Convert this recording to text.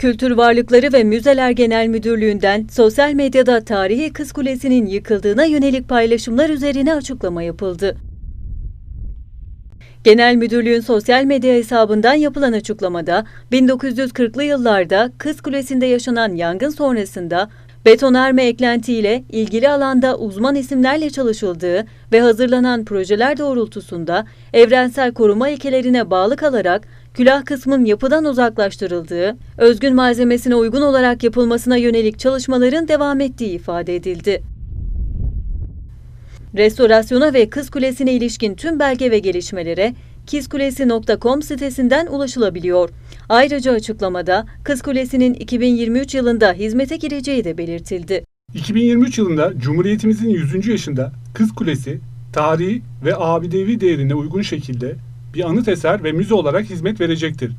Kültür Varlıkları ve Müzeler Genel Müdürlüğü'nden sosyal medyada tarihi Kız Kulesi'nin yıkıldığına yönelik paylaşımlar üzerine açıklama yapıldı. Genel Müdürlüğün sosyal medya hesabından yapılan açıklamada 1940'lı yıllarda Kız Kulesi'nde yaşanan yangın sonrasında betonarme eklentiyle ilgili alanda uzman isimlerle çalışıldığı ve hazırlanan projeler doğrultusunda evrensel koruma ilkelerine bağlı kalarak külah kısmın yapıdan uzaklaştırıldığı, özgün malzemesine uygun olarak yapılmasına yönelik çalışmaların devam ettiği ifade edildi. Restorasyona ve Kız Kulesi'ne ilişkin tüm belge ve gelişmelere kizkulesi.com sitesinden ulaşılabiliyor. Ayrıca açıklamada Kız Kulesi'nin 2023 yılında hizmete gireceği de belirtildi. 2023 yılında Cumhuriyetimizin 100. yaşında Kız Kulesi, tarihi ve abidevi değerine uygun şekilde bir anıt eser ve müze olarak hizmet verecektir.